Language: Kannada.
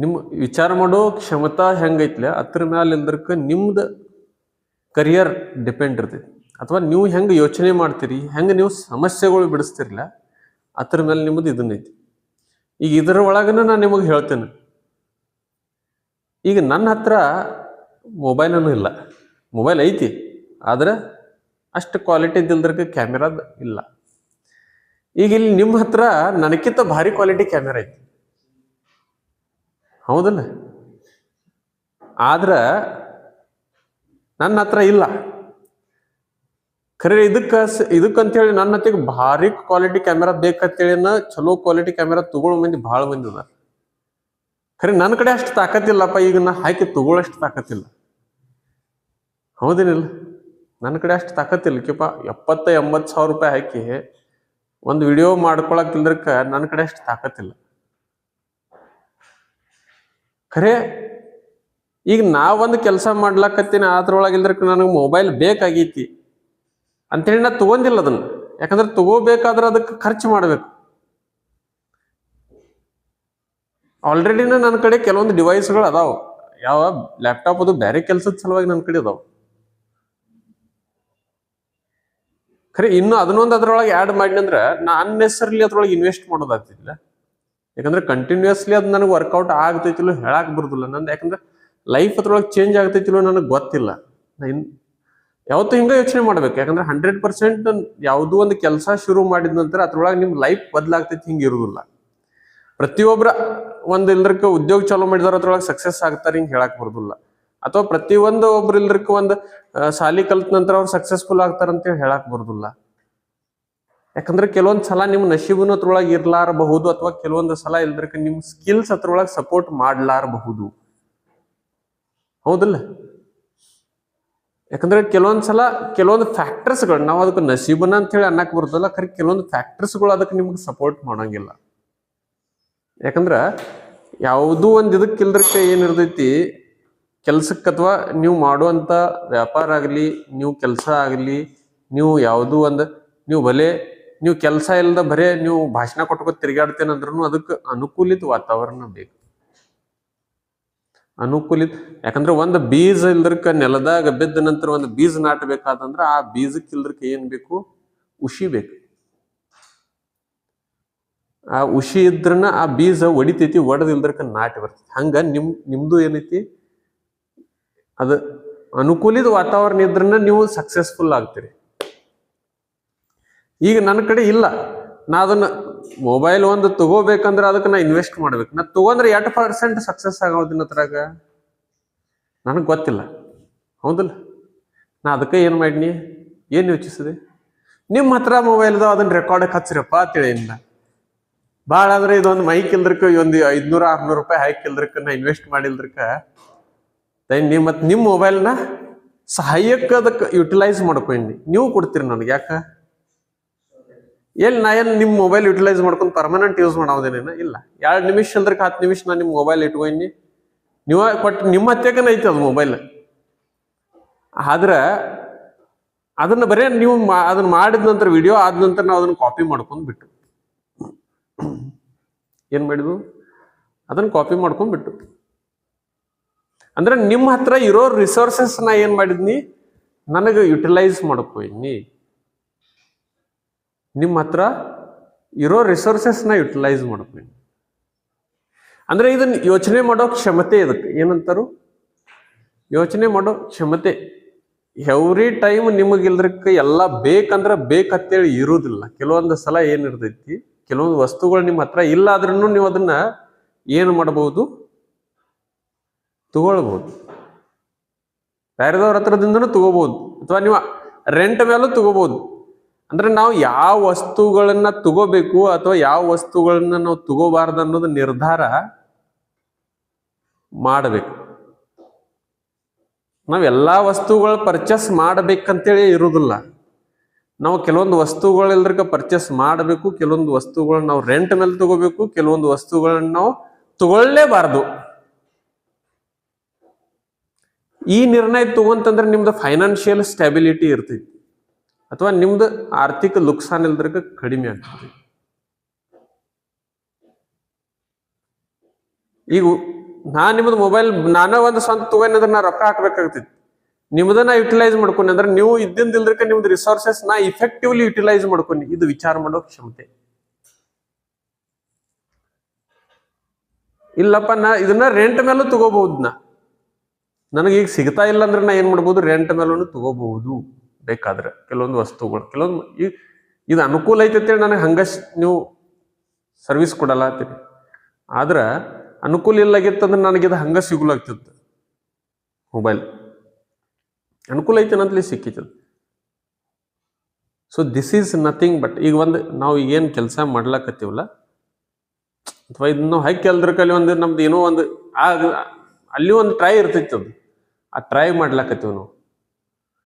ನಿಮ್ಮ ವಿಚಾರ ಮಾಡೋ ಕ್ಷಮತಾ ಹೆಂಗೈತ್ಲೆ, ಅದ್ರ ಮ್ಯಾಲ ಇಲ್ದರ್ಕ ನಿಮ್ದು ಕರಿಯರ್ ಡಿಪೆಂಡ್ ಇರ್ತೈತಿ. ಅಥವಾ ನೀವು ಹೆಂಗೆ ಯೋಚನೆ ಮಾಡ್ತೀರಿ, ಹೆಂಗೆ ನೀವು ಸಮಸ್ಯೆಗಳು ಬಿಡಿಸ್ತಿರಲ್ಲ, ಅದ್ರ ಮೇಲೆ ನಿಮ್ಮದು ಇದನ್ನೈತಿ ಈಗ ಇದರ ಒಳಗನ ನಾನು ನಿಮಗೆ ಹೇಳ್ತೇನೆ. ಈಗ ನನ್ನ ಹತ್ರ ಮೊಬೈಲೂ ಇಲ್ಲ. ಮೊಬೈಲ್ ಐತಿ, ಆದ್ರೆ ಅಷ್ಟು ಕ್ವಾಲಿಟಿ ಇದ್ದಿಲ್ದ್ರಕ್ಕೆ ಕ್ಯಾಮೆರಾದ ಇಲ್ಲ. ಈಗ ಇಲ್ಲಿ ನಿಮ್ಮ ಹತ್ರ ನನಕ್ಕಿಂತ ಭಾರಿ ಕ್ವಾಲಿಟಿ ಕ್ಯಾಮೆರಾ ಐತಿ. ಹೌದಲ್ಲ? ಆದ್ರೆ ನನ್ನ ಹತ್ರ ಇಲ್ಲ. ಖರೆ, ಇದಕ್ಕ ಇದಕ್ಕಂತೇಳಿ ನನ್ನ ಹತ್ತಿಗೆ ಭಾರಿ ಕ್ವಾಲಿಟಿ ಕ್ಯಾಮೆರಾ ಬೇಕಂತೇಳಿ ಚಲೋ ಕ್ವಾಲಿಟಿ ಕ್ಯಾಮೆರಾ ತಗೊಳ್ಳೋ ಮಂದಿ ಭಾಳ ಮಂದಿ ಅದ ಖರೆ, ನನ್ನ ಕಡೆ ಅಷ್ಟು ತಾಕತ್ತಿಲ್ಲಪ್ಪ, ಈಗ ನಾ ಹಾಕಿ ತಗೊಳ್ಳೋಷ್ಟು ತಾಕತ್ತಿಲ್ಲ. ಹೌದೇನಿಲ್ಲ? ನನ್ನ ಕಡೆ ಅಷ್ಟು ತಾಕತ್ತಿಲ್ಲ. ಕಿಪ್ಪ ಎಪ್ಪತ್ತ ಎಂಬತ್ತು ಸಾವಿರ ರೂಪಾಯಿ ಹಾಕಿ ಒಂದು ವಿಡಿಯೋ ಮಾಡ್ಕೊಳಕ್ಕಿಲ್ದ್ರಕ್ಕ ನನ್ನ ಕಡೆ ಅಷ್ಟು ತಾಕತ್ತಿಲ್ಲ. ಖರೆ, ಈಗ ನಾವೊಂದು ಕೆಲಸ ಮಾಡ್ಲಕತ್ತೀನಿ, ಅದ್ರೊಳಗೆ ನನಗೆ ಮೊಬೈಲ್ ಬೇಕಾಗೈತಿ. ಅಂತೇಳಿ ನಾ ತಗೊಂಡಿಲ್ಲ ಅದನ್ನ. ಯಾಕಂದ್ರೆ ತಗೋಬೇಕಾದ್ರೆ ಅದಕ್ಕೆ ಖರ್ಚು ಮಾಡ್ಬೇಕು. ಆಲ್ರೆಡಿನ ನನ್ನ ಕಡೆ ಕೆಲವೊಂದು ಡಿವೈಸ್ಗಳು ಅದಾವ. ಯಾವ ಲ್ಯಾಪ್ಟಾಪ್ ಅದು ಬೇರೆ ಕೆಲಸದ ಸಲುವಾಗಿ ನನ್ನ ಕಡೆ ಅದಾವ. ಖರೆ, ಇನ್ನು ಅದನ್ನೊಂದು ಅದ್ರೊಳಗೆ ಆ್ಯಡ್ ಮಾಡಿನಂದ್ರೆ ನಾ ಅನ್ನೆಸರ್ಲಿ ಅದ್ರೊಳಗೆ ಇನ್ವೆಸ್ಟ್ ಮಾಡೋದಾಗ್ತಿಲ್ಲ ಯಾಕಂದ್ರೆ ಕಂಟಿನ್ಯೂಸ್ಲಿ ಅದು ನನಗೆ ವರ್ಕೌಟ್ ಆಗ್ತೈತಿಲ್ಲೋ ಹೇಳಕ್ ಬರುದಿಲ್ಲ. ನಂದು ಯಾಕಂದ್ರೆ ಲೈಫ್ ಅದ್ರೊಳಗೆ ಚೇಂಜ್ ಆಗ್ತೈತಿಲ್ಲೋ ನನಗೆ ಗೊತ್ತಿಲ್ಲ. ಯಾವತ್ತೂ ಹಿಂಗೆ ಯೋಚನೆ ಮಾಡ್ಬೇಕು. ಯಾಕಂದ್ರೆ ಹಂಡ್ರೆಡ್ ಪರ್ಸೆಂಟ್ ಯಾವುದೋ ಒಂದು ಕೆಲಸ ಶುರು ಮಾಡಿದ ನಂತರ ಅದ್ರೊಳಗೆ ನಿಮ್ಮ ಲೈಫ್ ಬದಲಾಗ್ತೈತಿ ಹಿಂಗೆ ಇರುದಿಲ್ಲ. ಪ್ರತಿಯೊಬ್ಬರ ಒಂದು ಇಲ್ದ್ರಕ್ಕೆ ಉದ್ಯೋಗ ಚಾಲೂ ಮಾಡಿದಾರ ಅದ್ರೊಳಗೆ ಸಕ್ಸಸ್ ಆಗ್ತಾರೆ ಹಿಂಗೆ ಹೇಳಕ್ ಬರುದಿಲ್ಲ. ಅಥವಾ ಪ್ರತಿಯೊಂದು ಒಬ್ರು ಇಲ್ದ್ರಕ್ಕೆ ಒಂದು ಸಾಲಿ ಕಲ್ತ ನಂತರ ಅವ್ರು ಸಕ್ಸಸ್ಫುಲ್ ಆಗ್ತಾರ ಅಂತೇಳಿ ಹೇಳಕ್ ಬರುದಿಲ್ಲ. ಯಾಕಂದ್ರೆ ಕೆಲವೊಂದು ಸಲ ನಿಮ್ಮ ನಶೀಬನ ಅದ್ರೊಳಗೆ ಇರ್ಲಾರಬಹುದು ಅಥವಾ ಕೆಲವೊಂದು ಸಲ ಇಲ್ದ್ರ ನಿಮ್ಮ ಸ್ಕಿಲ್ಸ್ ಅದ್ರೊಳಗೆ ಸಪೋರ್ಟ್ ಮಾಡ್ಲಾರಬಹುದು. ಹೌದಲ್ಲ? ಯಾಕಂದ್ರೆ ಕೆಲವೊಂದು ಸಲ ಕೆಲವೊಂದು ಫ್ಯಾಕ್ಟರ್ಸ್ಗಳು ನಾವು ಅದಕ್ಕೆ ನಶೀಬನ ಅಂತ ಹೇಳಿ ಅನ್ನಕ್ ಬರ್ತಲ್ಲ ಖರೆ ಕೆಲವೊಂದು ಫ್ಯಾಕ್ಟರ್ಸ್ಗಳು ಅದಕ್ಕೆ ನಿಮ್ಗೆ ಸಪೋರ್ಟ್ ಮಾಡೋಂಗಿಲ್ಲ. ಯಾಕಂದ್ರೆ ಯಾವುದೂ ಒಂದು ಇದಕ್ಕೆ ಇಲ್ದ್ರಕ್ಕೆ ಏನಿರ್ತೈತಿ ಕೆಲ್ಸಕ್ಕೆ ಅಥವಾ ನೀವು ಮಾಡುವಂತ ವ್ಯಾಪಾರ ಆಗಲಿ, ನೀವು ಕೆಲಸ ಆಗಲಿ, ನೀವು ಯಾವುದೂ ಒಂದು, ನೀವು ಭಲೆ ನೀವು ಕೆಲಸ ಇಲ್ಲದ ಬರೇ ನೀವು ಭಾಷಣ ಕೊಟ್ಕೊ ತಿರುಗಾಡ್ತೇನೆ ಅಂದ್ರೂ ಅದಕ್ಕೆ ಅನುಕೂಲಿತ ವಾತಾವರಣ ಬೇಕು. ಅನುಕೂಲಿತ, ಯಾಕಂದ್ರೆ ಒಂದು ಬೀಜ ಇಲ್ದ್ರಕ ನೆಲದಾಗ ಬಿದ್ದ ನಂತರ ಒಂದು ಬೀಜ ನಾಟಬೇಕಾದಂದ್ರ ಆ ಬೀಜಕ್ಕೆ ಇಲ್ದ್ರಕ ಏನ್ ಬೇಕು? ಉಷಿ ಬೇಕು. ಆ ಉಷಿ ಇದ್ರನ್ನ ಆ ಬೀಜ ಒಡಿತೈತಿ, ಒಡದ್ ಇಲ್ದ್ರಕ ನಾಟಿ ಬರ್ತೈತಿ. ಹಂಗ ನಿಮ್, ನಿಮ್ದು ಏನೈತಿ? ಅದು ಅನುಕೂಲಿತ ವಾತಾವರಣ ಇದ್ರನ್ನ ನೀವು ಸಕ್ಸಸ್ಫುಲ್ ಆಗ್ತೀರಿ. ಈಗ ನನ್ನ ಕಡೆ ಇಲ್ಲ. ನಾ ಅದನ್ನ ಮೊಬೈಲ್ ಒಂದು ತಗೋಬೇಕಂದ್ರೆ ಅದಕ್ಕೆ ನಾ ಇನ್ವೆಸ್ಟ್ ಮಾಡ್ಬೇಕು. ನಾ ತಗೊಂಡ್ರೆ ಎರಡು ಪರ್ಸೆಂಟ್ ಸಕ್ಸಸ್ ಆಗೋದಿನ ಅದ್ರಾಗ ನನಗೆ ಗೊತ್ತಿಲ್ಲ. ಹೌದಲ್ಲ? ನಾ ಅದಕ್ಕೆ ಏನು ಮಾಡಿನಿ? ಏನು ಯೋಚಿಸಿದೆ? ನಿಮ್ಮ ಹತ್ರ ಮೊಬೈಲ್ ಅದಾವ ಅದನ್ನ ರೆಕಾರ್ಡಕ್ಕೆ ಹಚ್ಚಿರಪ್ಪ ತಿಳಿಯಿಂದ ಭಾಳ ಅಂದ್ರೆ ಇದೊಂದು ಮೈಕ್ ಇಲ್ದ್ರಕ್ಕೆ, ಒಂದು ಐದ್ನೂರ, ಆರ್ನೂರು ರೂಪಾಯಿ ಹಾಕಿ ನಾ ಇನ್ವೆಸ್ಟ್ ಮಾಡಿಲ್ದ್ರಕ ನಿಮ್ಮ ಮತ್ತು ನಿಮ್ಮ ಮೊಬೈಲ್ನ ಸಹಾಯಕ್ಕೆ ಅದಕ್ಕೆ ಯುಟಿಲೈಸ್ ಮಾಡ್ಕೊಂಡಿ ನೀವು ಕೊಡ್ತೀರಿ ನನಗೆ, ಯಾಕೆ? ಎಲ್ಲಿ ನಾ ಏನು ನಿಮ್ಮ ಮೊಬೈಲ್ ಯುಟಿಲೈಸ್ ಮಾಡ್ಕೊಂಡು ಪರ್ಮನೆಂಟ್ ಯೂಸ್ ಮಾಡೋದೇನೇನ ಇಲ್ಲ. ಎರಡು ನಿಮಿಷ ಅಂದ್ರಕ್ಕೆ ಹತ್ತು ನಿಮಿಷ ನಾನು ನಿಮ್ಮ ಮೊಬೈಲ್ ಇಟ್ಕೊಂಡಿ. ನೀವು ಕೊಟ್ಟು ನಿಮ್ಮ ಹತ್ಯಕನ ಐತಿ ಅದು ಮೊಬೈಲ್ ಆದ್ರೆ ಅದನ್ನ ಬರೀ ನೀವು ಅದನ್ನ ಮಾಡಿದ ನಂತರ ವಿಡಿಯೋ ಆದ ನಂತರ ನಾವು ಅದನ್ನ ಕಾಪಿ ಮಾಡ್ಕೊಂಡು ಬಿಟ್ಟು. ಏನು ಮಾಡಿದ್ವು? ಅದನ್ನ ಕಾಪಿ ಮಾಡ್ಕೊಂಡು ಬಿಟ್ಟು. ಅಂದ್ರೆ ನಿಮ್ಮ ಹತ್ರ ಇರೋ ರಿಸೋರ್ಸಸ್ ನಾ ಏನ್ ಮಾಡಿದ್ನಿ? ನನಗೆ ಯುಟಿಲೈಸ್ ಮಾಡ್ಕೊಯ್ನಿ ನಿಮ್ಮ ಹತ್ರ ಇರೋ ರಿಸೋರ್ಸಸ್ನ ಯುಟಿಲೈಸ್ ಮಾಡಬೇಕು ನೀವು. ಅಂದರೆ ಇದನ್ನು ಯೋಚನೆ ಮಾಡೋ ಕ್ಷಮತೆ ಇದಕ್ಕೆ ಏನಂತಾರು? ಯೋಚನೆ ಮಾಡೋ ಕ್ಷಮತೆ. ಎವ್ರಿ ಟೈಮ್ ನಿಮಗಿಲ್ದಕ್ಕೆ ಎಲ್ಲ ಬೇಕಂದ್ರೆ ಬೇಕಂತೇಳಿ ಇರುವುದಿಲ್ಲ. ಕೆಲವೊಂದು ಸಲ ಏನಿರ್ತೈತಿ, ಕೆಲವೊಂದು ವಸ್ತುಗಳು ನಿಮ್ಮ ಹತ್ರ ಇಲ್ಲ ಆದ್ರೂ ನೀವು ಅದನ್ನ ಏನು ಮಾಡಬಹುದು? ತಗೊಳ್ಬಹುದು. ಬೇರೆದವ್ರ ಹತ್ರದಿಂದನೂ ತಗೋಬಹುದು. ಅಥವಾ ನೀವು ರೆಂಟ್ ಮೇಲೂ ತಗೋಬಹುದು. ಅಂದ್ರೆ ನಾವು ಯಾವ ವಸ್ತುಗಳನ್ನ ತಗೋಬೇಕು ಅಥವಾ ಯಾವ ವಸ್ತುಗಳನ್ನ ನಾವು ತಗೋಬಾರ್ದು ಅನ್ನೋದು ನಿರ್ಧಾರ ಮಾಡಬೇಕು. ನಾವು ಎಲ್ಲಾ ವಸ್ತುಗಳು ಪರ್ಚೇಸ್ ಮಾಡ್ಬೇಕಂತೇಳಿ ಇರುವುದಿಲ್ಲ ನಾವು ಕೆಲವೊಂದು ವಸ್ತುಗಳಿಲ್ದ್ರಕ ಪರ್ಚೇಸ್ ಮಾಡಬೇಕು, ಕೆಲವೊಂದು ವಸ್ತುಗಳನ್ನ ನಾವು ರೆಂಟ್ ಮೇಲೆ ತಗೋಬೇಕು, ಕೆಲವೊಂದು ವಸ್ತುಗಳನ್ನ ನಾವು ತಗೊಳ್ಳೇಬಾರ್ದು. ಈ ನಿರ್ಣಯ ತಗೊಂತಂದ್ರೆ ನಿಮ್ದು ಫೈನಾನ್ಷಿಯಲ್ ಸ್ಟೆಬಿಲಿಟಿ ಇರ್ತೈತಿ. ಅಥವಾ ನಿಮ್ದು ಆರ್ಥಿಕ ನುಕ್ಸಾನ್ ಇಲ್ದ್ರಿಗ ಕಡಿಮೆ ಆಗ್ತದೆ. ಈಗ ನಾ ನಿಮ್ದು ಮೊಬೈಲ್ ನಾನ ಒಂದು ಸ್ವಂತ ತಗೊಂಡ್ರೆ ನಾ ರೊಕ್ಕ ಹಾಕ್ಬೇಕಾಗ್ತಿತ್ತು ನಿಮ್ದನ್ನ ಯುಟಿಲೈಸ್ ಮಾಡ್ಕೊಂಡ್ ಅಂದ್ರೆ ನೀವು ಇದ್ದಿಂದ ಇಲ್ದಕ್ಕೆ ನಿಮ್ದು ರಿಸೋರ್ಸಸ್ ನಾ ಇಫೆಕ್ಟಿವ್ಲಿ ಯುಟಿಲೈಸ್ ಮಾಡ್ಕೊಂಡಿ. ಇದು ವಿಚಾರ ಮಾಡೋ ಕ್ಷಮತೆ. ಇಲ್ಲಪ್ಪ, ನಾ ಇದನ್ನ ರೆಂಟ್ ಮೇಲೂ ತಗೋಬಹುದು ನಾ. ನನಗೆ ಈಗ ಸಿಗ್ತಾ ಇಲ್ಲ ಅಂದ್ರೆ ನಾ ಏನ್ ಮಾಡ್ಬೋದು? ರೆಂಟ್ ಮೇಲೂ ತಗೋಬಹುದು. ಬೇಕಾದ್ರೆ. ಕೆಲವೊಂದು ವಸ್ತುಗಳು, ಕೆಲವೊಂದು ಇದು ಅನುಕೂಲ ಐತೆ ಅಂತೇಳಿ ನನಗೆ ಹಂಗ ನೀವು ಸರ್ವಿಸ್ ಕೊಡಲ್ಲ ಅಂತೀರಿ ಆದ್ರೆ ಅನುಕೂಲ ಇಲ್ಲಾಗಿತ್ತಂದ್ರೆ ನನಗೆ ಇದು ಹಂಗ ಸಿಗುಲಾಗ್ತಿತ್ತು ಮೊಬೈಲ್ ಅನುಕೂಲ ಐತೆ ಅಂತಲೇ ಸಿಕ್ಕಿತ್ತು. So this is nothing but ಈಗ ಒಂದು ನಾವು ಏನು ಕೆಲಸ ಮಾಡ್ಲಾಕತ್ತೀವಲ್ಲ, ಅಥವಾ ಇದನ್ನು ಹೈ ಹಾಕಿ ಕೆಲ್ದ್ರ ಕಲಿ ಒಂದು ನಮ್ದು ಏನೋ ಒಂದು ಆಗ, ಅಲ್ಲಿ ಒಂದು ಟ್ರೈ ಇರ್ತೈತಿ ಅದು. ಆ ಟ್ರೈ ಮಾಡ್ಲಾಕತ್ತೀವಿ ನಾವು.